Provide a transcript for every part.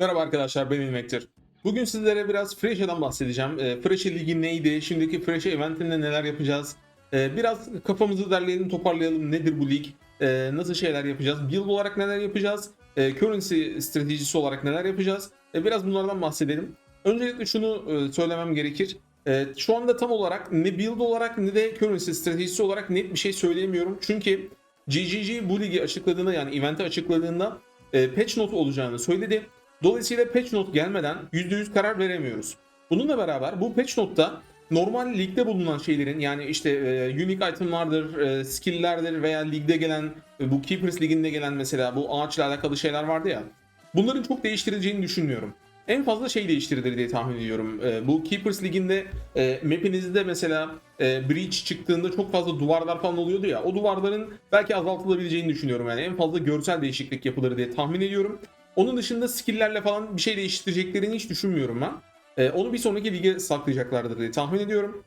Merhaba arkadaşlar ben İlmektir. Bugün sizlere biraz Fresha'dan bahsedeceğim. E, Fresha Ligi neydi? Şimdiki Fresha eventinde neler yapacağız? E, biraz kafamızı derleyelim toparlayalım. Nedir bu lig? E, nasıl şeyler yapacağız? Build olarak neler yapacağız? E, currency stratejisi olarak neler yapacağız? E, biraz bunlardan bahsedelim. Öncelikle şunu e, söylemem gerekir. E, şu anda tam olarak ne build olarak ne de currency stratejisi olarak net bir şey söyleyemiyorum. Çünkü GGG bu ligi açıkladığında yani eventi açıkladığında e, patch note olacağını söyledi. Dolayısıyla patch note gelmeden %100 karar veremiyoruz. Bununla beraber bu patch note'da normal ligde bulunan şeylerin yani işte e, unique itemlardır, e, skill'lerdir veya ligde gelen e, bu Keepers liginde gelen mesela bu ağaçla alakalı şeyler vardı ya. Bunların çok değiştireceğini düşünmüyorum. En fazla şey değiştirilir diye tahmin ediyorum. E, bu Keepers liginde e, map'inizde mesela e, breach çıktığında çok fazla duvarlar falan oluyordu ya. O duvarların belki azaltılabileceğini düşünüyorum yani. En fazla görsel değişiklik yapılır diye tahmin ediyorum. Onun dışında skill'lerle falan bir şey değiştireceklerini hiç düşünmüyorum ben. Ee, onu bir sonraki lige saklayacaklardır diye tahmin ediyorum.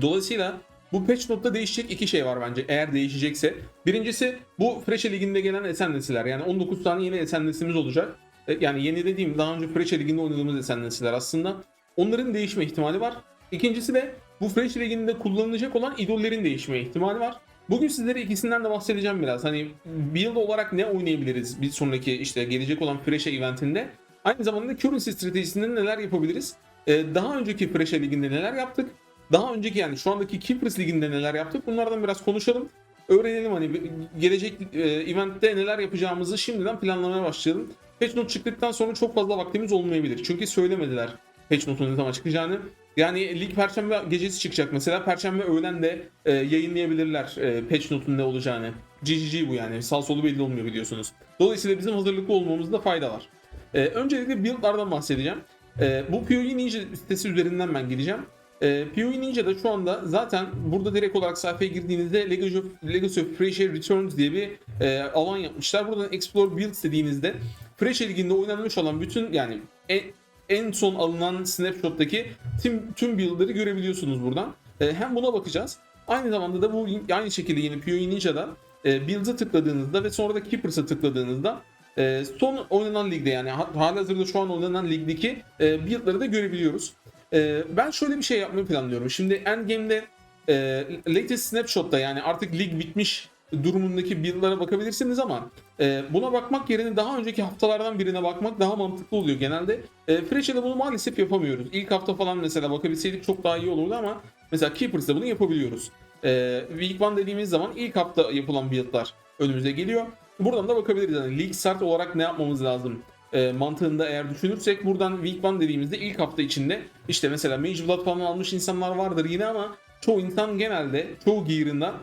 Dolayısıyla bu patch note'da değişecek iki şey var bence eğer değişecekse. Birincisi bu Fresha Ligi'nde gelen SNS'ler. Yani 19 tane yeni SNS'imiz olacak. Ee, Yani yeni dediğim daha önce Fresha Ligi'nde oynadığımız SNS'ler aslında. Onların değişme ihtimali var. İkincisi de bu Fresha Ligi'nde kullanılacak olan idollerin değişme ihtimali var. Bugün sizlere ikisinden de bahsedeceğim biraz. Hani build olarak ne oynayabiliriz bir sonraki işte gelecek olan Fresha eventinde. Aynı zamanda currency stratejisinde neler yapabiliriz? Ee, daha önceki Fresha liginde neler yaptık? Daha önceki yani şu andaki Keepers liginde neler yaptık? Bunlardan biraz konuşalım. Öğrenelim hani gelecek e, eventte neler yapacağımızı şimdiden planlamaya başlayalım. Patch note çıktıktan sonra çok fazla vaktimiz olmayabilir. Çünkü söylemediler patch note'un ne zaman çıkacağını. Yani lig perşembe gecesi çıkacak mesela. Perşembe öğlen de e, yayınlayabilirler e, patch note'un ne olacağını. GGG bu yani. Sağ solu belli olmuyor biliyorsunuz. Dolayısıyla bizim hazırlıklı olmamızda fayda var. E, öncelikle build'lardan bahsedeceğim. E, bu PoE Ninja sitesi üzerinden ben gideceğim. E, PoE Ninja'da şu anda zaten burada direkt olarak sayfaya girdiğinizde Legacy of, Legacy of Freshare Returns diye bir e, alan yapmışlar. Buradan Explore Builds dediğinizde Freshare Ligi'nde oynanmış olan bütün yani en, en son alınan snapshot'taki tüm tüm build'ları görebiliyorsunuz buradan. E, hem buna bakacağız. Aynı zamanda da bu aynı şekilde yine PoE Ninja'da e, Build'a tıkladığınızda ve sonra da Keepers'a tıkladığınızda e, son oynanan ligde yani ha- halihazırda şu an oynanan ligdeki e, build'ları da görebiliyoruz. E, ben şöyle bir şey yapmayı planlıyorum. Şimdi Endgame'de e, latest snapshot'ta yani artık lig bitmiş durumundaki build'lara bakabilirsiniz ama e, buna bakmak yerine daha önceki haftalardan birine bakmak daha mantıklı oluyor genelde. E, Fresh'e bunu maalesef yapamıyoruz. İlk hafta falan mesela bakabilseydik çok daha iyi olurdu ama mesela Keepers'da bunu yapabiliyoruz. E, Week 1 dediğimiz zaman ilk hafta yapılan build'lar önümüze geliyor. Buradan da bakabiliriz. Yani League Start olarak ne yapmamız lazım? E, mantığında eğer düşünürsek buradan Week 1 dediğimizde ilk hafta içinde işte mesela Mage Blood falan almış insanlar vardır yine ama çoğu insan genelde çoğu gear'ında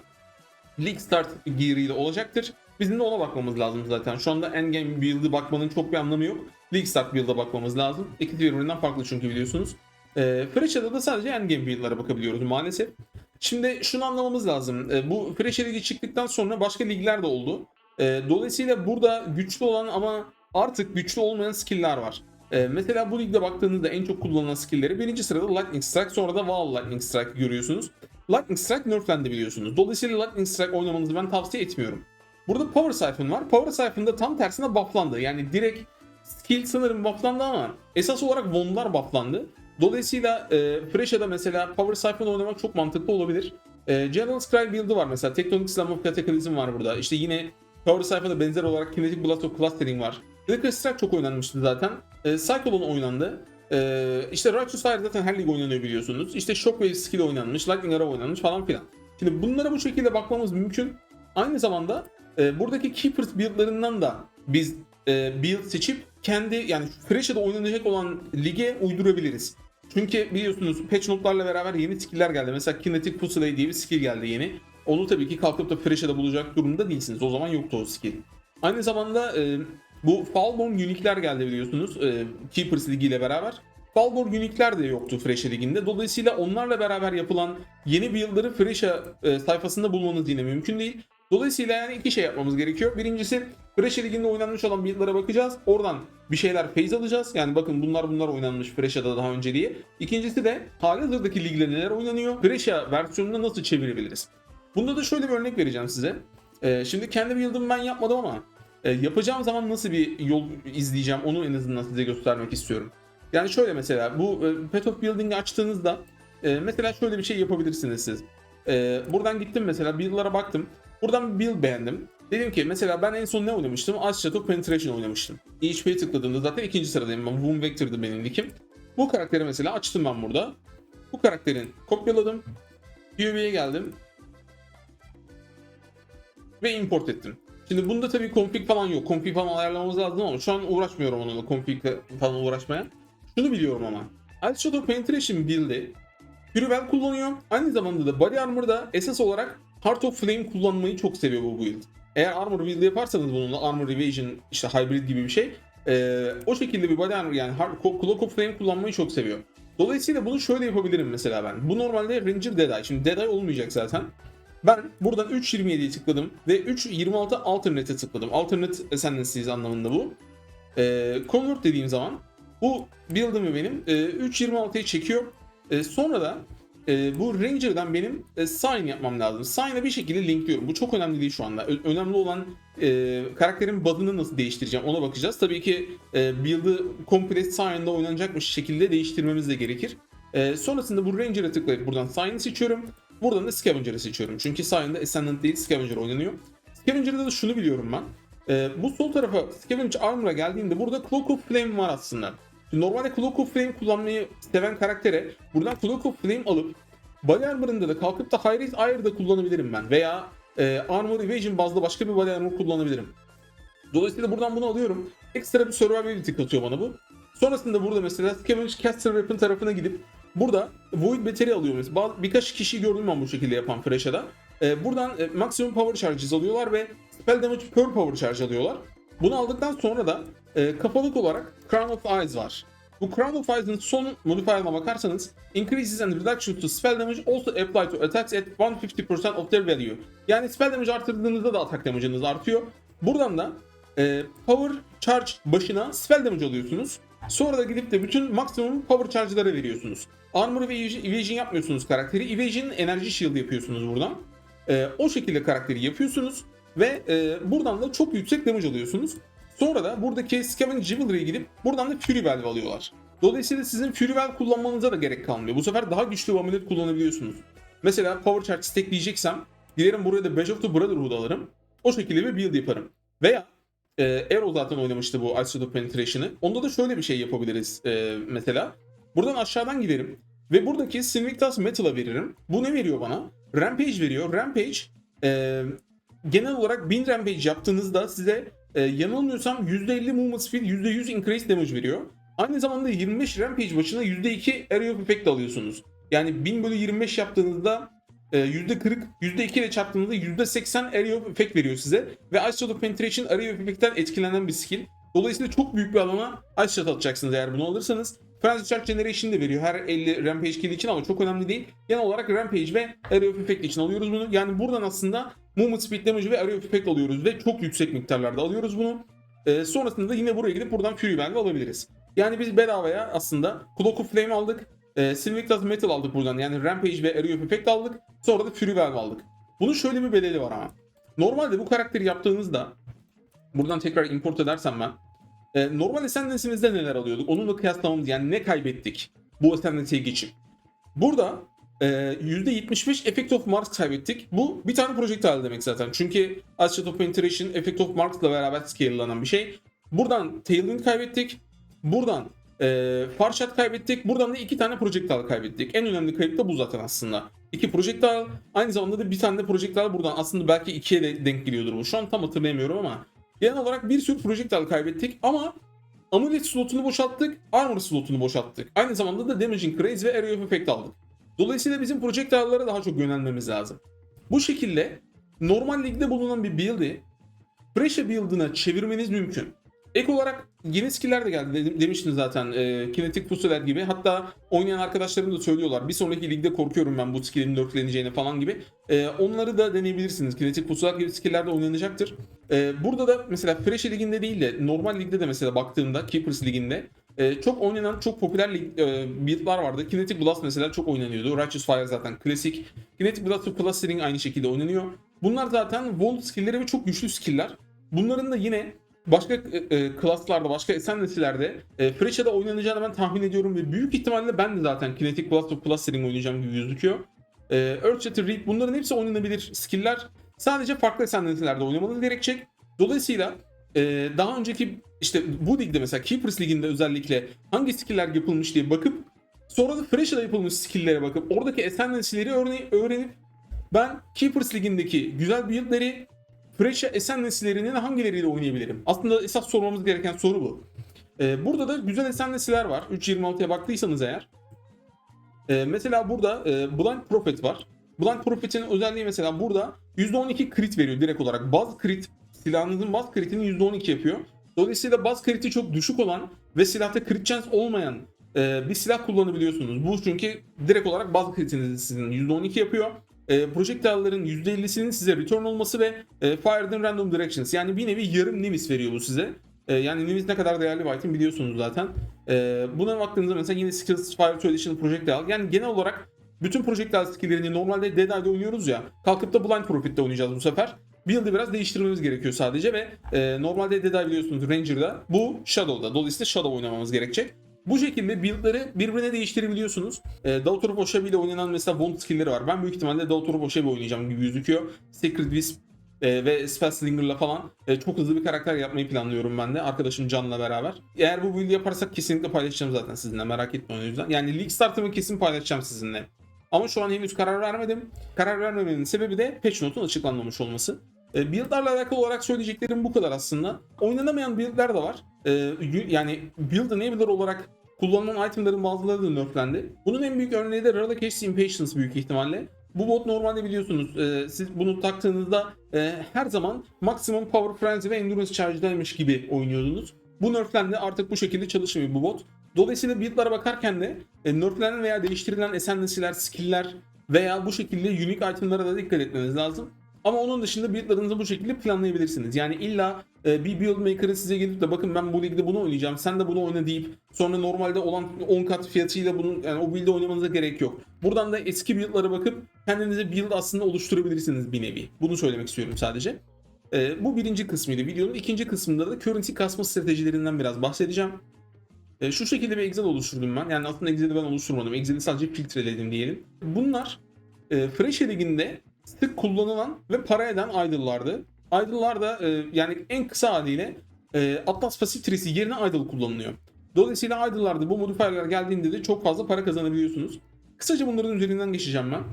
League Start gear'ıyla olacaktır. Bizim de ona bakmamız lazım zaten. Şu anda Endgame build'ı bakmanın çok bir anlamı yok. League Start build'a bakmamız lazım. İkisi birbirinden farklı çünkü biliyorsunuz. E, Fresha'da da sadece Endgame build'lara bakabiliyoruz maalesef. Şimdi şunu anlamamız lazım. E, bu Fresha Ligi çıktıktan sonra başka ligler de oldu. E, dolayısıyla burada güçlü olan ama artık güçlü olmayan skill'ler var. E, mesela bu ligde baktığınızda en çok kullanılan skill'leri birinci sırada Lightning Strike sonra da Wall Lightning Strike görüyorsunuz. Lightning Strike nerflendi biliyorsunuz. Dolayısıyla Lightning Strike oynamanızı ben tavsiye etmiyorum. Burada Power Siphon var. Power Siphon'da tam tersine bufflandı. Yani direkt skill sanırım bufflandı ama esas olarak wand'lar bufflandı. Dolayısıyla e, Fresha'da mesela Power Siphon oynamak çok mantıklı olabilir. E, General Scry build'ı var mesela. Tectonic Slam of Cataclysm var burada. İşte yine Power Siphon'da benzer olarak Kinetic Blast of Clustering var. Liquor Strike çok oynanmıştı zaten. E, Cyclone oynandı. E, işte Righteous Fire zaten her lig oynanıyor biliyorsunuz. İşte Shockwave skill oynanmış, Lightning Arrow oynanmış falan filan. Şimdi bunlara bu şekilde bakmamız mümkün. Aynı zamanda e, buradaki Keepers build'larından da biz e, build seçip kendi yani Fresha'da oynanacak olan lige uydurabiliriz. Çünkü biliyorsunuz patch note'larla beraber yeni skill'ler geldi. Mesela Kinetic Fusillade diye bir skill geldi yeni. Onu tabii ki kalkıp da Fresha'da bulacak durumda değilsiniz. O zaman yoktu o skill. Aynı zamanda e, bu Falborn Unique'ler geldi biliyorsunuz. E, Keepers Ligi ile beraber. Falborn Unique'ler de yoktu Fresha Ligi'nde. Dolayısıyla onlarla beraber yapılan yeni build'ları Fresha e, sayfasında bulmanız yine mümkün değil. Dolayısıyla yani iki şey yapmamız gerekiyor. Birincisi Fresha Ligi'nde oynanmış olan build'lara bakacağız. Oradan bir şeyler phase alacağız. Yani bakın bunlar bunlar oynanmış Fresha'da daha önce diye. İkincisi de halihazırdaki ligde neler oynanıyor? Fresha versiyonunu nasıl çevirebiliriz? Bunda da şöyle bir örnek vereceğim size. Ee, şimdi kendi build'ımı ben yapmadım ama E, yapacağım zaman nasıl bir yol izleyeceğim onu en azından size göstermek istiyorum. Yani şöyle mesela bu e, of Building'i açtığınızda e, mesela şöyle bir şey yapabilirsiniz siz. E, buradan gittim mesela build'lara baktım. Buradan bir build beğendim. Dedim ki mesela ben en son ne oynamıştım? Ice Shadow Penetration oynamıştım. EHP'ye tıkladığımda zaten ikinci sıradayım. Ben Wound Vector'dı benim nickim. Bu karakteri mesela açtım ben burada. Bu karakterin kopyaladım. PUB'ye geldim. Ve import ettim. Şimdi bunda tabii config falan yok. Config falan ayarlamamız lazım ama şu an uğraşmıyorum onunla config falan uğraşmaya. Şunu biliyorum ama. Ice Shadow Penetration build'i Purell kullanıyor. Aynı zamanda da Body Armor'da esas olarak Heart of Flame kullanmayı çok seviyor bu build. Eğer Armor build yaparsanız bununla Armor Evasion işte Hybrid gibi bir şey ee, o şekilde bir Body Armor yani Heart, Cloak of Flame kullanmayı çok seviyor. Dolayısıyla bunu şöyle yapabilirim mesela ben. Bu normalde Ranger Deadeye. Şimdi Deadeye olmayacak zaten. Ben buradan 3.27'ye tıkladım ve 3.26 Alternate'e tıkladım. Alternate Ascendancies anlamında bu. Ee, convert dediğim zaman bu build'ımı benim e, 3.26'ya çekiyor. E, sonra da e, bu Ranger'dan benim e, sign yapmam lazım. Sign'a bir şekilde linkliyorum. Bu çok önemli değil şu anda. Ö- önemli olan e, karakterin badını nasıl değiştireceğim ona bakacağız. Tabii ki e, build'ı komple sign'da oynanacakmış şekilde değiştirmemiz de gerekir. E, sonrasında bu Ranger'a tıklayıp buradan sign'ı seçiyorum. Buradan da Scavenger'ı seçiyorum. Çünkü sign'da Ascendant değil Scavenger oynanıyor. Scavenger'da da şunu biliyorum ben. E, bu sol tarafa Scavenger Armor'a geldiğinde burada Cloak of Flame var aslında. Normalde Cloak of Flame kullanmayı seven karaktere buradan Cloak of Flame alıp Body Armor'ında da kalkıp da High Iron'da kullanabilirim ben. Veya e, Armor Evasion bazlı başka bir Body Armor kullanabilirim. Dolayısıyla buradan bunu alıyorum. Ekstra bir survivability katıyor bana bu. Sonrasında burada mesela Scavenge Caster Weapon tarafına gidip burada Void Battery bazı, birkaç kişi gördüm ben bu şekilde yapan Fresha'da. E, buradan e, Maximum Power Charges alıyorlar ve Spell Damage per Power Charge alıyorlar. Bunu aldıktan sonra da e, olarak Crown of Eyes var. Bu Crown of Eyes'ın son modifier'ına bakarsanız Increases and Reductions to Spell Damage also apply to attacks at 150% of their value. Yani spell damage arttırdığınızda da atak damage'ınız artıyor. Buradan da e, Power Charge başına spell damage alıyorsunuz. Sonra da gidip de bütün maksimum power charge'lara veriyorsunuz. Armor ve evasion yapmıyorsunuz karakteri. Evasion enerji shield yapıyorsunuz buradan. E, o şekilde karakteri yapıyorsunuz. Ve e, buradan da çok yüksek damage alıyorsunuz. Sonra da buradaki Scavenger Jewelry'e gidip buradan da Fury Valve alıyorlar. Dolayısıyla sizin Fury Valve kullanmanıza da gerek kalmıyor. Bu sefer daha güçlü bir amulet kullanabiliyorsunuz. Mesela Power Charge stackleyeceksem giderim buraya da Badge of the Brotherhood alırım. O şekilde bir build yaparım. Veya e, Arrow zaten oynamıştı bu Ice Shadow Penetration'ı. Onda da şöyle bir şey yapabiliriz e, mesela. Buradan aşağıdan giderim. Ve buradaki Sinvictus Metal'a veririm. Bu ne veriyor bana? Rampage veriyor. Rampage e, genel olarak 1000 Rampage yaptığınızda size e, yanılmıyorsam %50 movement speed, %100 increase damage veriyor. Aynı zamanda 25 Rampage başına %2 Area of Effect alıyorsunuz. Yani 1000 bölü 25 yaptığınızda e, %40, %2 ile çarptığınızda %80 Area of Effect veriyor size. Ve Ice Shadow Penetration Area of Effect'ten etkilenen bir skill. Dolayısıyla çok büyük bir alana Ice Shot atacaksınız eğer bunu alırsanız. Frenzy Charge Generation de veriyor her 50 Rampage kill için ama çok önemli değil. Genel olarak Rampage ve Area of Effect için alıyoruz bunu. Yani buradan aslında Movement Speed Damage ve Area of Effect alıyoruz ve çok yüksek miktarlarda alıyoruz bunu. Ee, sonrasında da yine buraya gidip buradan Fury Valve alabiliriz. Yani biz bedavaya aslında Cloak of Flame aldık. E, Sinvictus Metal aldık buradan. Yani Rampage ve Area of Effect aldık. Sonra da Fury Valve aldık. Bunun şöyle bir bedeli var ama. Normalde bu karakteri yaptığınızda buradan tekrar import edersem ben e, normal Ascendance'imizde neler alıyorduk? Onunla kıyaslamamız yani ne kaybettik bu Ascendance'ye geçip. Burada e, %75 Effect of Marks kaybettik. Bu bir tane projectile demek zaten. Çünkü Asset of Penetration Effect of Marks'la beraber scale'lanan bir şey. Buradan Tailwind kaybettik. Buradan e, Farshot kaybettik. Buradan da iki tane projectile kaybettik. En önemli kayıp da bu zaten aslında. İki projectile aynı zamanda da bir tane de projectile buradan. Aslında belki ikiye de denk geliyordur bu. Şu an tam hatırlayamıyorum ama. Genel olarak bir sürü projectile kaybettik ama Amulet slotunu boşalttık, Armor slotunu boşalttık. Aynı zamanda da Damaging Craze ve Area of Effect aldık. Dolayısıyla bizim projectile'lara daha çok yönelmemiz lazım. Bu şekilde normal ligde bulunan bir build'i Pressure build'ına çevirmeniz mümkün. Ek olarak yeni skill'ler de geldi dedim, demiştim zaten e, kinetik pusuler gibi. Hatta oynayan arkadaşlarım da söylüyorlar. Bir sonraki ligde korkuyorum ben bu skill'in lurkleneceğine falan gibi. E, onları da deneyebilirsiniz. Kinetik pusular gibi skill'ler de oynanacaktır. E, burada da mesela Fresh liginde değil de normal ligde de mesela baktığımda Keepers liginde e, çok oynanan çok popüler lig, e, build'lar vardı. Kinetic Blast mesela çok oynanıyordu. Righteous Fire zaten klasik. Kinetic Blast ve Clustering aynı şekilde oynanıyor. Bunlar zaten wall skill'leri ve çok güçlü skill'ler. Bunların da yine başka e, e, klaslarda, başka esen nesillerde e, Thresh'e de oynanacağını ben tahmin ediyorum ve büyük ihtimalle ben de zaten Kinetic Plus ve Plus String oynayacağım gibi gözüküyor. E, Earthshatter, Reap bunların hepsi oynanabilir skill'ler. Sadece farklı esen nesillerde oynamanız gerekecek. Dolayısıyla e, daha önceki işte bu ligde mesela Keepers liginde özellikle hangi skill'ler yapılmış diye bakıp sonra da Thresh'e yapılmış skill'lere bakıp oradaki esen nesilleri örne- öğrenip ben Keepers ligindeki güzel build'leri Thresh'e esen nesillerinin hangileri oynayabilirim? Aslında esas sormamız gereken soru bu. Ee, burada da güzel esen nesiller var. 3.26'ya baktıysanız eğer. Ee, mesela burada e, Blind Prophet var. Blind Prophet'in özelliği mesela burada %12 crit veriyor direkt olarak. Baz crit, silahınızın baz critini %12 yapıyor. Dolayısıyla baz criti çok düşük olan ve silahta crit chance olmayan e, bir silah kullanabiliyorsunuz. Bu çünkü direkt olarak baz critinizi sizin %12 yapıyor. E, projektillerin %50'sinin size return olması ve e, fired in random directions. Yani bir nevi yarım nimis veriyor bu size. E, yani nimis ne kadar değerli bir item biliyorsunuz zaten. E, buna baktığınızda mesela yine skills fire to additional projectile. Yani genel olarak bütün projectile skill'lerini normalde Dead Eye'de oynuyoruz ya. Kalkıp da Blind Prophet'te oynayacağız bu sefer. Build'i biraz değiştirmemiz gerekiyor sadece ve e, normalde Dead Eye biliyorsunuz Ranger'da. Bu Shadow'da. Dolayısıyla Shadow oynamamız gerekecek. Bu şekilde build'ları birbirine değiştirebiliyorsunuz. E, Daughter of Oshabi ile oynanan mesela Bond skill'leri var. Ben büyük ihtimalle Daughter of Oshabi oynayacağım gibi gözüküyor. Secret Wisp e, ve Spellslinger'la falan e, çok hızlı bir karakter yapmayı planlıyorum ben de. Arkadaşım Can'la beraber. Eğer bu build'i yaparsak kesinlikle paylaşacağım zaten sizinle. Merak etmeyin o yüzden. Yani League Start'ımı kesin paylaşacağım sizinle. Ama şu an henüz karar vermedim. Karar vermemenin sebebi de patch note'un açıklanmamış olması. E, build'larla alakalı olarak söyleyeceklerim bu kadar aslında. Oynanamayan build'ler de var. E, yani build enabler olarak kullanılan itemlerin bazıları da nerflendi. Bunun en büyük örneği de Relocation Impatience büyük ihtimalle. Bu bot normalde biliyorsunuz e, siz bunu taktığınızda e, her zaman maksimum power frenzy ve endurance charge'daymış gibi oynuyordunuz. Bu nerflendi artık bu şekilde çalışmıyor bu bot. Dolayısıyla build'lara bakarken de e, nerflenen veya değiştirilen esen nesiller, skill'ler veya bu şekilde unique itemlara da dikkat etmeniz lazım. Ama onun dışında build'larınızı bu şekilde planlayabilirsiniz. Yani illa e, bir build maker'ın size gelip de bakın ben bu ligde bunu oynayacağım sen de bunu oyna deyip sonra normalde olan 10 kat fiyatıyla bunu yani o build'i oynamanıza gerek yok. Buradan da eski build'lara bakıp kendinize build aslında oluşturabilirsiniz bir nevi. Bunu söylemek istiyorum sadece. E, bu birinci kısmıydı videonun. ikinci kısmında da currency kasma stratejilerinden biraz bahsedeceğim. E, şu şekilde bir Excel oluşturdum ben. Yani aslında Excel'i ben oluşturmadım. Excel'i sadece filtreledim diyelim. Bunlar e, Fresh Lig'inde sık kullanılan ve para eden idol'lardı. Idol'lar da e, yani en kısa haliyle e, Atlas Tree'si yerine idol kullanılıyor. Dolayısıyla idol'larda bu modifierler geldiğinde de çok fazla para kazanabiliyorsunuz. Kısaca bunların üzerinden geçeceğim ben.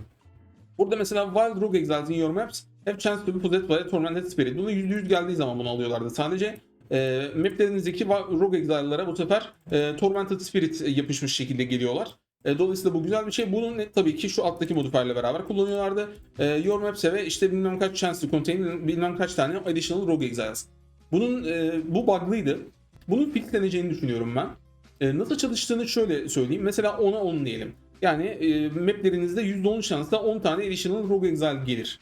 Burada mesela Wild Rogue Exiles in your maps have chance to be possessed by a tormented spirit. Buna %100 geldiği zaman bunu alıyorlardı. Sadece e, maplerinizdeki Rogue Exile'lara bu sefer e, Tormented Spirit yapışmış şekilde geliyorlar. E, dolayısıyla bu güzel bir şey. Bunu ne, tabii ki şu alttaki modifierle beraber kullanıyorlardı. E, Your Maps'e ve işte bilmem kaç chance contain bilmem kaç tane additional Rogue Exiles. Bunun e, bu bug'lıydı. Bunun fixleneceğini düşünüyorum ben. E, nasıl çalıştığını şöyle söyleyeyim. Mesela 10'a 10 diyelim. Yani e, maplerinizde %10 şansla 10 tane additional Rogue Exile gelir.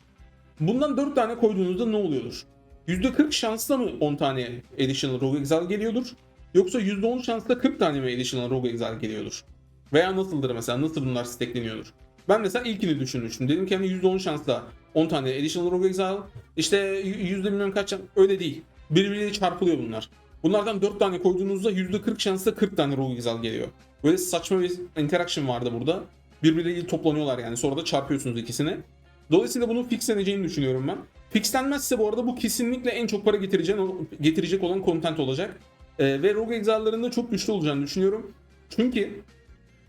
Bundan 4 tane koyduğunuzda ne oluyordur? %40 şansla mı 10 tane additional Rogue Exile geliyordur? Yoksa %10 şansla 40 tane mi additional Rogue Exile geliyordur? Veya nasıldır mesela? Nasıl bunlar stackleniyordur? Ben mesela ilkini düşünmüştüm. Dedim ki hani %10 şansla 10 tane additional Rogue Exile. İşte yüzde bilmem kaç öyle değil. Birbiriyle çarpılıyor bunlar. Bunlardan 4 tane koyduğunuzda %40 şansla 40 tane Rogue Exile geliyor. Böyle saçma bir interaction vardı burada. Birbirleriyle toplanıyorlar yani. Sonra da çarpıyorsunuz ikisini. Dolayısıyla bunun fixleneceğini düşünüyorum ben. Fixlenmezse bu arada bu kesinlikle en çok para getirecek, getirecek olan content olacak. Ee, ve Rogue Exile'ların çok güçlü olacağını düşünüyorum. Çünkü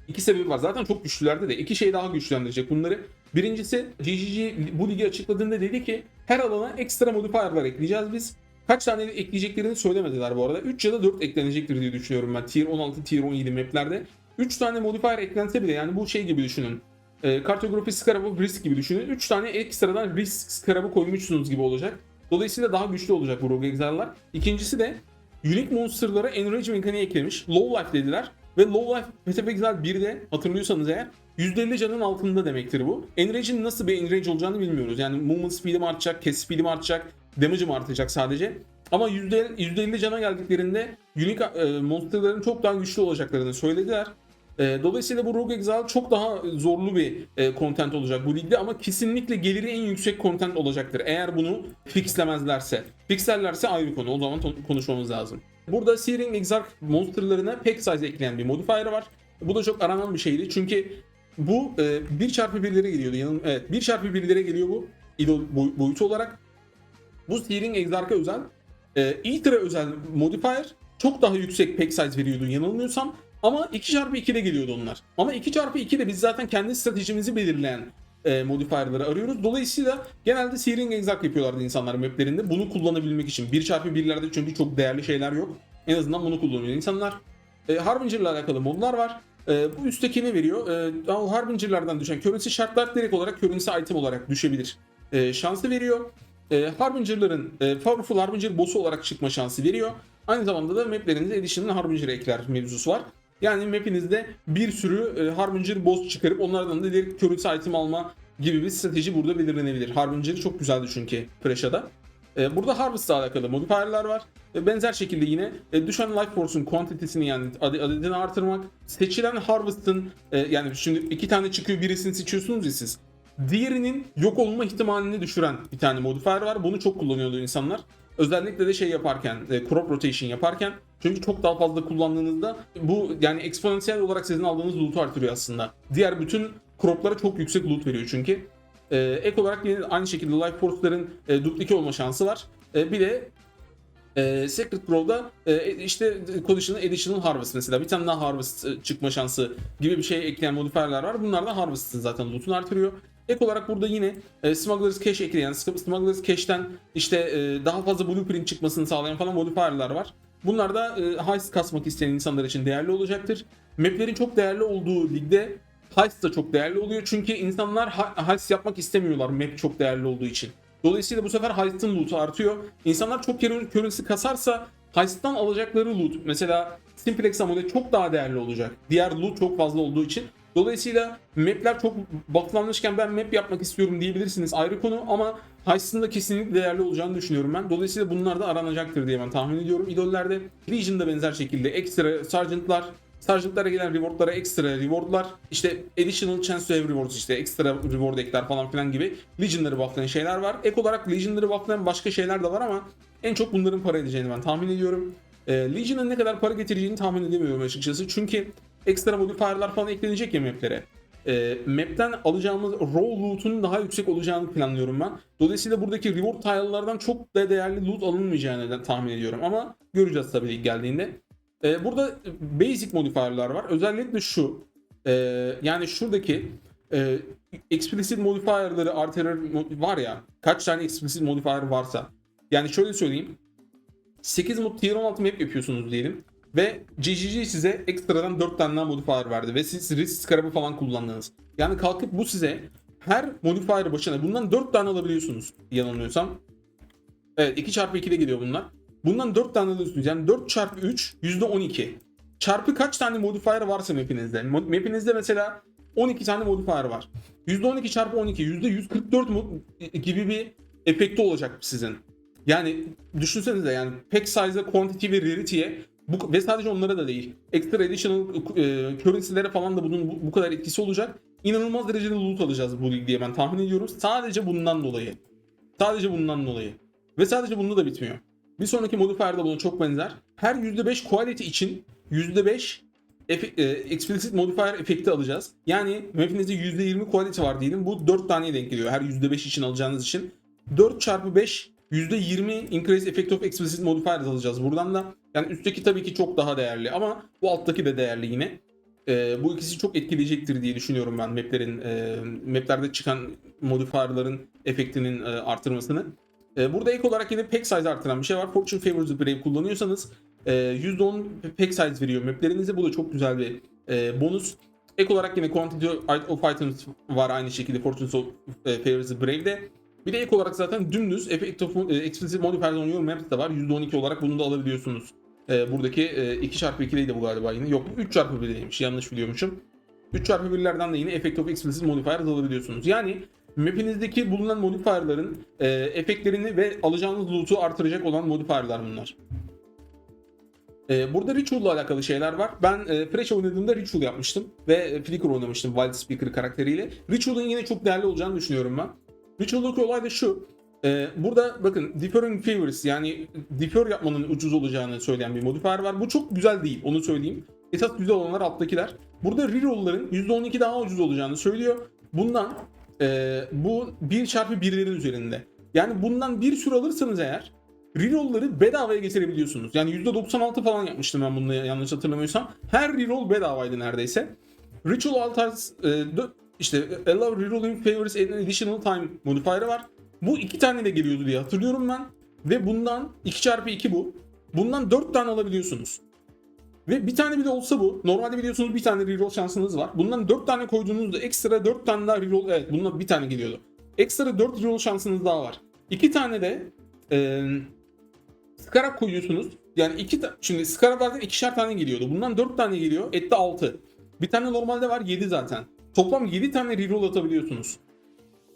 iki sebebi var. Zaten çok güçlülerdi de iki şey daha güçlendirecek bunları. Birincisi GGG bu ligi açıkladığında dedi ki her alana ekstra modifier'lar ekleyeceğiz biz. Kaç tane ekleyeceklerini söylemediler bu arada. 3 ya da 4 eklenecektir diye düşünüyorum ben. Tier 16, Tier 17 maplerde. 3 tane modifier eklense bile yani bu şey gibi düşünün. E, kartografi scarabı risk gibi düşünün. 3 tane ekstradan risk scarabı koymuşsunuz gibi olacak. Dolayısıyla daha güçlü olacak bu Rogue Exile'lar. İkincisi de Unique Monster'lara Enrage mekaniği eklemiş. Low Life dediler. Ve Low Life Exile 1'de hatırlıyorsanız eğer %50 canın altında demektir bu. Enrage'in nasıl bir Enrage olacağını bilmiyoruz. Yani movement speed'i mi artacak, kes speed'i mi artacak, damage'ı mı artacak sadece. Ama %50 cana geldiklerinde Unique e, Monster'ların çok daha güçlü olacaklarını söylediler. E, dolayısıyla bu Rogue Exile çok daha zorlu bir e, content olacak bu ligde ama kesinlikle geliri en yüksek content olacaktır. Eğer bunu fixlemezlerse. Fixlerlerse ayrı konu. O zaman konuşmamız lazım. Burada Searing Exarch monsterlarına pack size ekleyen bir modifier var. Bu da çok aranan bir şeydi. Çünkü bu e, 1 çarpı 1'lere geliyordu. Yanım, evet 1 çarpı 1'lere geliyor bu idol boy- boyutu olarak. Bu Searing Exarch'a özel, e, Aether'a özel modifier çok daha yüksek pack size veriyordu yanılmıyorsam. Ama 2 çarpı 2'de geliyordu onlar. Ama 2 çarpı 2'de biz zaten kendi stratejimizi belirleyen e, modifier'ları arıyoruz. Dolayısıyla genelde Searing Exarch yapıyorlardı insanlar maplerinde. Bunu kullanabilmek için. 1 çarpı 1'lerde çünkü çok değerli şeyler yok. En azından bunu kullanıyor insanlar. E, Harbinger'la alakalı modlar var. E, bu üstteki ne veriyor? E, Harbinger'lardan düşen currency şartlar direkt olarak currency item olarak düşebilir. E, şansı veriyor. E, Harbinger'ların e, Powerful Harbinger boss'u olarak çıkma şansı veriyor. Aynı zamanda da maplerinize Edition'ın Harbinger ekler mevzusu var. Yani mapinizde bir sürü e, Harbinger boss çıkarıp onlardan da direkt currency item alma gibi bir strateji burada belirlenebilir. Harbinger çok güzeldi çünkü Fresha'da. E, burada Harvest'la alakalı modifier'lar var. E, benzer şekilde yine e, düşen Life Force'un quantity'sini yani ade- adedini artırmak. Seçilen Harvest'ın e, yani şimdi iki tane çıkıyor birisini seçiyorsunuz ya siz. Diğerinin yok olma ihtimalini düşüren bir tane modifier var. Bunu çok kullanıyordu insanlar. Özellikle de şey yaparken, e, crop rotation yaparken. Çünkü çok daha fazla kullandığınızda bu yani eksponansiyel olarak sizin aldığınız loot'u artırıyor aslında. Diğer bütün croplara çok yüksek loot veriyor çünkü. E, ek olarak yine aynı şekilde Life Force'ların e, duplike olma şansı var. E, bir de e, Secret Grow'da e, işte Collision'ın Additional Harvest mesela bir tane daha Harvest e, çıkma şansı gibi bir şey ekleyen modifierler var. Bunlar da Harvest'ın zaten loot'unu artırıyor. Ek olarak burada yine e, Smuggler's Cache ekleyen, Smuggler's Cache'ten işte e, daha fazla blueprint çıkmasını sağlayan falan modifierler var. Bunlar da e, heist kasmak isteyen insanlar için değerli olacaktır. Maplerin çok değerli olduğu ligde heist da çok değerli oluyor. Çünkü insanlar heist yapmak istemiyorlar map çok değerli olduğu için. Dolayısıyla bu sefer heist'in loot'u artıyor. İnsanlar çok currency kasarsa heist'tan alacakları loot mesela Simplex Amone çok daha değerli olacak. Diğer loot çok fazla olduğu için. Dolayısıyla mapler çok baklanmışken ben map yapmak istiyorum diyebilirsiniz ayrı konu ama de kesinlikle değerli olacağını düşünüyorum ben. Dolayısıyla bunlar da aranacaktır diye ben tahmin ediyorum. İdollerde Legion'da benzer şekilde ekstra sergeant'lar Sergeant'lara gelen rewardlara ekstra rewardlar, işte additional chance to have rewards işte ekstra reward ekler falan filan gibi Legion'ları bufflayan şeyler var. Ek olarak Legion'ları bufflayan başka şeyler de var ama en çok bunların para edeceğini ben tahmin ediyorum. Ee, Legion'ın ne kadar para getireceğini tahmin edemiyorum açıkçası. Çünkü ekstra modifier'lar falan eklenecek ya maplere. Ee, map'ten alacağımız raw loot'un daha yüksek olacağını planlıyorum ben. Dolayısıyla buradaki reward tile'lardan çok da değerli loot alınmayacağını tahmin ediyorum ama göreceğiz tabii ilk geldiğinde. Ee, burada basic modifier'lar var. Özellikle şu. e, yani şuradaki e, explicit modifier'ları arterer var ya. Kaç tane explicit modifier varsa. Yani şöyle söyleyeyim. 8 mod tier 16 map yapıyorsunuz diyelim. Ve GGG size ekstradan 4 tane daha modifier verdi. Ve siz risk scarab'ı falan kullandınız. Yani kalkıp bu size her modifier başına bundan 4 tane alabiliyorsunuz yanılmıyorsam. Evet 2 çarpı 2'de geliyor bunlar. Bundan 4 tane alıyorsunuz. Yani 4 çarpı 3 %12. Çarpı kaç tane modifier varsa mapinizde. Mapinizde mesela 12 tane modifier var. %12 çarpı 12 %144 mu gibi bir efekti olacak sizin. Yani düşünsenize yani pack size'a, quantity ve rarity'ye bu, ve sadece onlara da değil. Extra additional e, currency'lere falan da bunun bu, bu kadar etkisi olacak. İnanılmaz derecede loot alacağız bu lig diye ben tahmin ediyorum. Sadece bundan dolayı. Sadece bundan dolayı. Ve sadece bununla da bitmiyor. Bir sonraki modifier de buna çok benzer. Her %5 quality için %5 efe- e, explicit modifier efekti alacağız. Yani map'inizde %20 quality var diyelim. Bu 4 taneye denk geliyor her %5 için alacağınız için. 4 çarpı 5 %20 increase effect of explicit modifier alacağız buradan da. Yani üstteki tabii ki çok daha değerli ama bu alttaki de değerli yine. Ee, bu ikisi çok etkileyecektir diye düşünüyorum ben maplerin e, maplerde çıkan modifierların efektinin e, artırmasını. E, burada ek olarak yine pack size artıran bir şey var. Fortune Favors the Brave kullanıyorsanız e, %10 pack size veriyor maplerinize. Bu da çok güzel bir e, bonus. Ek olarak yine Quantity of Items var aynı şekilde Fortune of, e, Favors the Brave'de. Bir de ek olarak zaten dümdüz Effect of e, Explicit Modifier Maps de var. %12 olarak bunu da alabiliyorsunuz. E, buradaki e, 2 çarpı 2'deydi bu galiba yine. Yok 3 çarpı 1'deymiş yanlış biliyormuşum. 3 çarpı 1'lerden de yine Effect of Explicit Modifier alabiliyorsunuz. Yani map'inizdeki bulunan modifier'ların e, efektlerini ve alacağınız loot'u artıracak olan modifier'lar bunlar. Ee, burada Ritual'la alakalı şeyler var. Ben e, Fresh oynadığımda Ritual yapmıştım ve e, Flicker oynamıştım Wild Speaker karakteriyle. Ritual'ın yine çok değerli olacağını düşünüyorum ben. Ritual'daki olay da şu. Ee, burada bakın Deferring Favors yani defer yapmanın ucuz olacağını söyleyen bir modifier var. Bu çok güzel değil onu söyleyeyim. Esas güzel olanlar alttakiler. Burada reroll'ların %12 daha ucuz olacağını söylüyor. Bundan e, bu 1 çarpı 1'lerin üzerinde. Yani bundan bir sürü alırsanız eğer reroll'ları bedavaya getirebiliyorsunuz. Yani %96 falan yapmıştım ben bunu yanlış hatırlamıyorsam. Her reroll bedavaydı neredeyse. Ritual Altars e, işte Allow Rerolling Favors and Additional Time modifier'ı var. Bu iki tane de geliyordu diye hatırlıyorum ben. Ve bundan 2 çarpı 2 bu. Bundan 4 tane alabiliyorsunuz. Ve bir tane bile olsa bu. Normalde biliyorsunuz bir tane reroll şansınız var. Bundan 4 tane koyduğunuzda ekstra 4 tane daha reroll evet bundan bir tane geliyordu. Ekstra 4 reroll şansınız daha var. 2 tane de e, Scarab koyuyorsunuz. Yani iki ta- şimdi Scarab'lardan ikişer tane geliyordu. Bundan 4 tane geliyor. Ette 6. Bir tane normalde var 7 zaten. Toplam 7 tane reroll atabiliyorsunuz.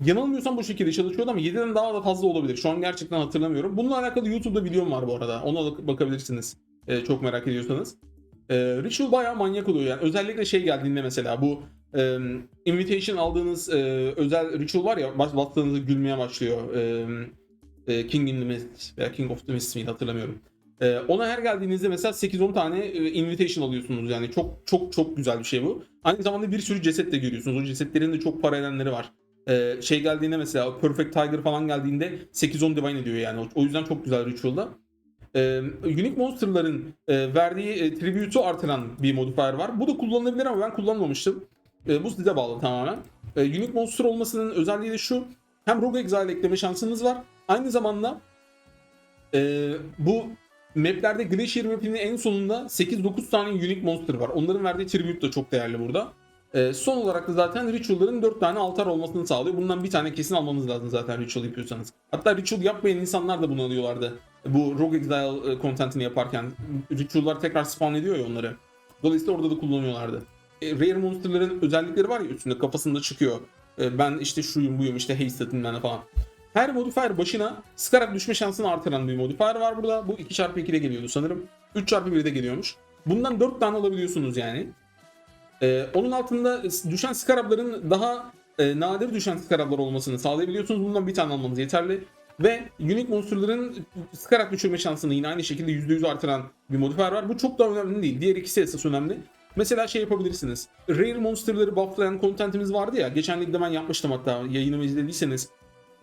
Yanılmıyorsam bu şekilde çalışıyordu ama 7'den daha da fazla olabilir. Şu an gerçekten hatırlamıyorum. Bununla alakalı YouTube'da videom var bu arada. Ona bak- bakabilirsiniz. Ee, çok merak ediyorsanız. Ee, Ritual bayağı manyak oluyor yani. Özellikle şey geldiğinde mesela bu e, invitation aldığınız e, özel ritual var ya bas bastığınızda gülmeye başlıyor. E, e, King in the Mist veya King of the Mist miydi hatırlamıyorum. E, ona her geldiğinizde mesela 8-10 tane e, invitation alıyorsunuz yani çok çok çok güzel bir şey bu. Aynı zamanda bir sürü ceset de görüyorsunuz. O cesetlerin de çok para edenleri var. E, şey geldiğinde mesela Perfect Tiger falan geldiğinde 8-10 divine ediyor yani. O, yüzden çok güzel ritual'da. Ee, Unique Monster'ların e, verdiği e, tribute'u artıran bir modifier var. Bu da kullanılabilir ama ben kullanmamıştım. E, bu size bağlı tamamen. E, Unique Monster olmasının özelliği de şu. Hem Rogue Exile ekleme şansınız var. Aynı zamanda e, bu maplerde Glacier mapinin en sonunda 8-9 tane Unique Monster var. Onların verdiği tribute de çok değerli burada. E, son olarak da zaten Ritual'ların 4 tane altar olmasını sağlıyor. Bundan bir tane kesin almanız lazım zaten Ritual yapıyorsanız. Hatta Ritual yapmayan insanlar da bunu alıyorlardı. Bu Rogue Exile e, contentini yaparken Ritual'lar tekrar spawn ediyor ya onları. Dolayısıyla orada da kullanıyorlardı. E, Rare Monster'ların özellikleri var ya üstünde kafasında çıkıyor. E, ben işte şuyum buyum işte haste'ım ben falan. Her modifier başına Scarab düşme şansını artıran bir modifier var burada. Bu 2x2'de geliyordu sanırım. 3x1'de geliyormuş. Bundan 4 tane alabiliyorsunuz yani. Ee, onun altında düşen Scarab'ların daha e, nadir düşen Scarab'lar olmasını sağlayabiliyorsunuz. Bundan bir tane almanız yeterli. Ve Unique Monster'ların Scarab düşürme şansını yine aynı şekilde %100 artıran bir modifier var. Bu çok da önemli değil. Diğer ikisi esas önemli. Mesela şey yapabilirsiniz. Rare Monster'ları bufflayan contentimiz vardı ya. Geçen ligde ben yapmıştım hatta yayınımı izlediyseniz.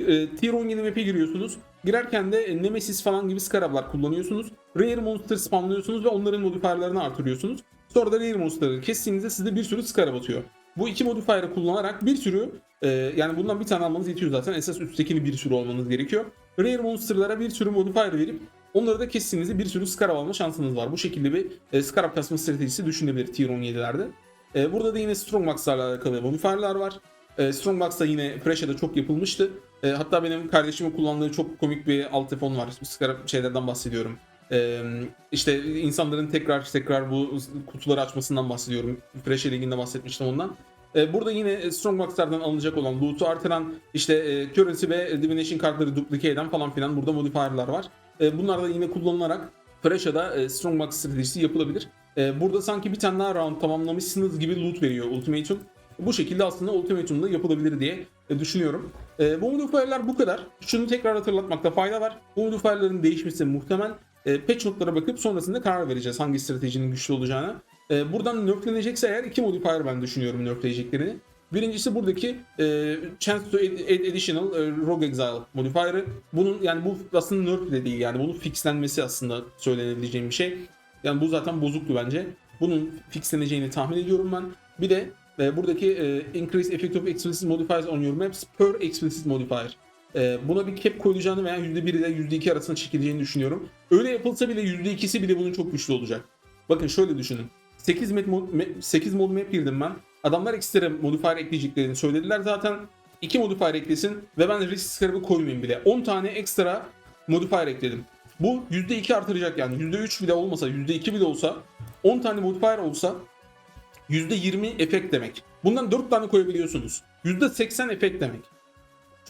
E, Tier 17 map'e giriyorsunuz. Girerken de Nemesis falan gibi Scarab'lar kullanıyorsunuz. Rare Monster spamlıyorsunuz ve onların modifierlerini artırıyorsunuz. Sonra da Rare Monster'ları kestiğinizde size bir sürü Scarab atıyor. Bu iki modifier'ı kullanarak bir sürü e, yani bundan bir tane almanız yetiyor zaten. Esas üsttekini bir sürü olmanız gerekiyor. Rare Monster'lara bir sürü modifier verip onları da kestiğinizde bir sürü Scarab alma şansınız var. Bu şekilde bir e, Scarab kasma stratejisi düşünebilir Tier 17'lerde. E, burada da yine Strongbox'larla alakalı modifier'lar var. E, Strongbox da yine Fresh'e çok yapılmıştı. E, hatta benim kardeşimin kullandığı çok komik bir alt telefon var. Scarab şeylerden bahsediyorum. E, işte insanların tekrar tekrar bu kutuları açmasından bahsediyorum. Fresh'e liginde bahsetmiştim ondan. Burada yine Strongbox'lardan alınacak olan loot'u artıran işte e, currency ve divination kartları duplicate eden falan filan burada modifier'lar var. E, bunlar da yine kullanılarak Fresha'da e, Strongbox stratejisi yapılabilir. Burada sanki bir tane daha round tamamlamışsınız gibi loot veriyor Ultimatum. Bu şekilde aslında Ultimatum'da yapılabilir diye düşünüyorum. E, bu modifier'ler bu kadar. Şunu tekrar hatırlatmakta fayda var. Bu modifier'lerin değişmesi muhtemel. E, patch notlara bakıp sonrasında karar vereceğiz hangi stratejinin güçlü olacağına. E, buradan nerflenecekse eğer iki modifier ben düşünüyorum nerfleyeceklerini. Birincisi buradaki e, Chance to Add Additional e, Rogue Exile modifier'ı. Bunun yani bu aslında nerf de değil yani bunun fixlenmesi aslında söylenebileceğim bir şey. Yani bu zaten bozuktu bence. Bunun fixleneceğini tahmin ediyorum ben. Bir de e, buradaki e, Increase Effect of Explicit Modifiers on your maps per Explicit Modifier. E, buna bir cap koyulacağını veya %1 ile %2 arasında çekileceğini düşünüyorum. Öyle yapılsa bile %2'si bile bunun çok güçlü olacak. Bakın şöyle düşünün. 8 mod, mod, 8 mod map girdim ben. Adamlar ekstra modifier ekleyeceklerini söylediler zaten. 2 modifier eklesin ve ben risk scarab'ı koymayayım bile. 10 tane ekstra modifier ekledim. Bu %2 artıracak yani. %3 bile olmasa, %2 bile olsa 10 tane modifier olsa %20 efekt demek. Bundan 4 tane koyabiliyorsunuz. %80 efekt demek.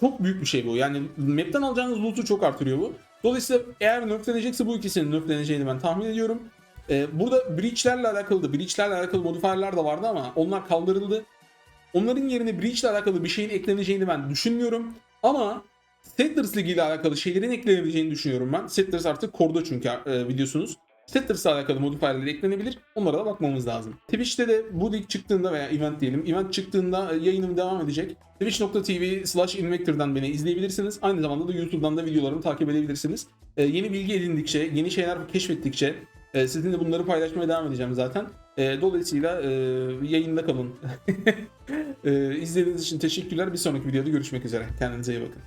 Çok büyük bir şey bu. Yani map'ten alacağınız loot'u çok artırıyor bu. Dolayısıyla eğer nerflenecekse bu ikisinin nerfleneceğini ben tahmin ediyorum. Ee, burada breachlerle alakalı da breachlerle alakalı modifierler de vardı ama onlar kaldırıldı. Onların yerine breach ile alakalı bir şeyin ekleneceğini ben düşünmüyorum. Ama Settlers Ligi ile alakalı şeylerin eklenebileceğini düşünüyorum ben. Settlers artık korda çünkü e, biliyorsunuz. İle alakalı modifierler eklenebilir. Onlara da bakmamız lazım. Twitch'te de bu lig çıktığında veya event diyelim. Event çıktığında e, yayınım devam edecek. Twitch.tv slash Invector'dan beni izleyebilirsiniz. Aynı zamanda da YouTube'dan da videolarımı takip edebilirsiniz. E, yeni bilgi edindikçe, yeni şeyler keşfettikçe e, sizinle bunları paylaşmaya devam edeceğim zaten. E, dolayısıyla e, yayında kalın. e, izlediğiniz için teşekkürler. Bir sonraki videoda görüşmek üzere. Kendinize iyi bakın.